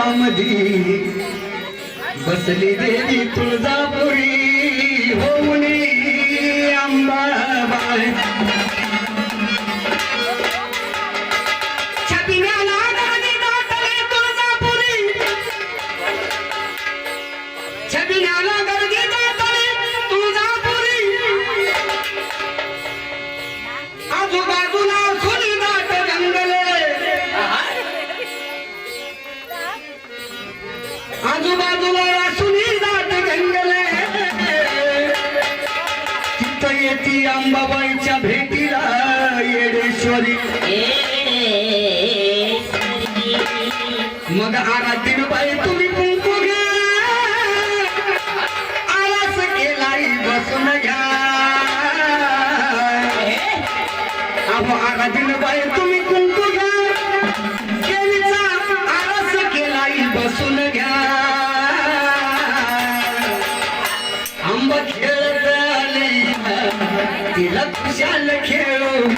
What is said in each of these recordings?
पार्वतीच्या बसली देवी तुळजापूर. तिथं अंबाबाईच्या भेटीला येडेश्वरी. मग आरातील बाई तुम्ही कुंकू घ्या आळस केलाई बसून घ्या. अहो आरातील बाई तिला खुशाल खेळू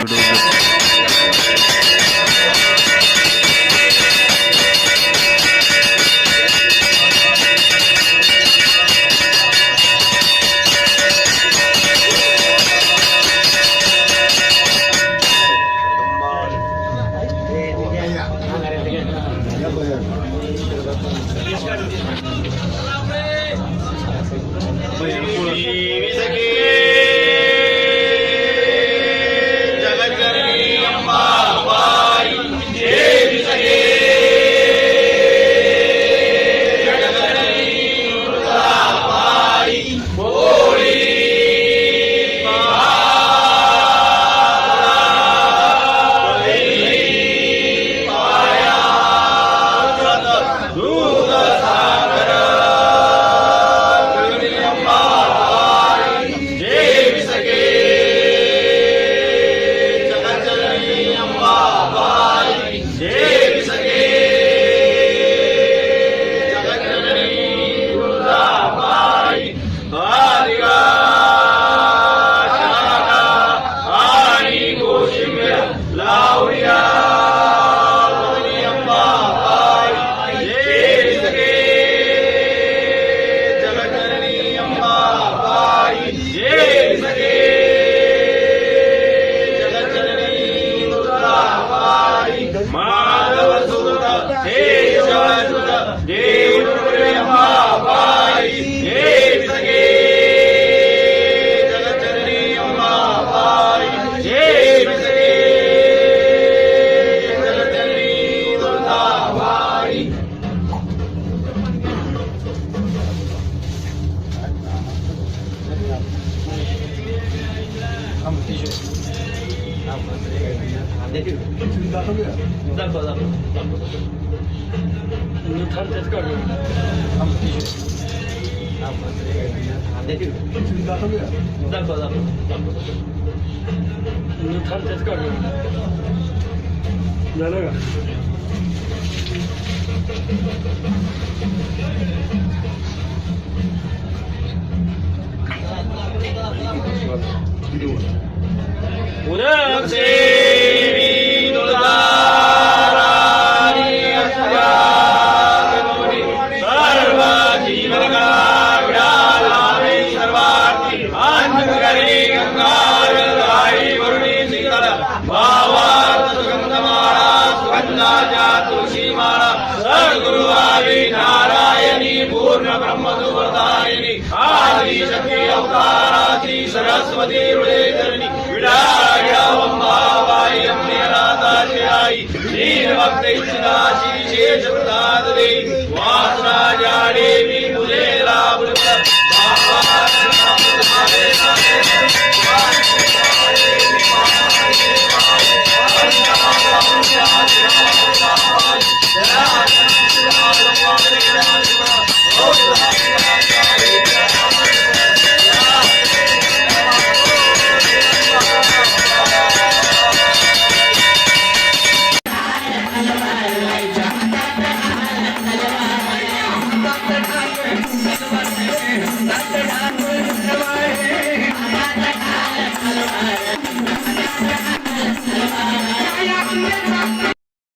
Продолжение できる。സരസ്വതിയുടേതരണി വിടായാവം ഭാവായം നീരാതാശയായി ശ്രീരമക്തൈശിശേഷപ്രസാദേ വാസരാജാദേവി കുലേലാവൃത Yeah.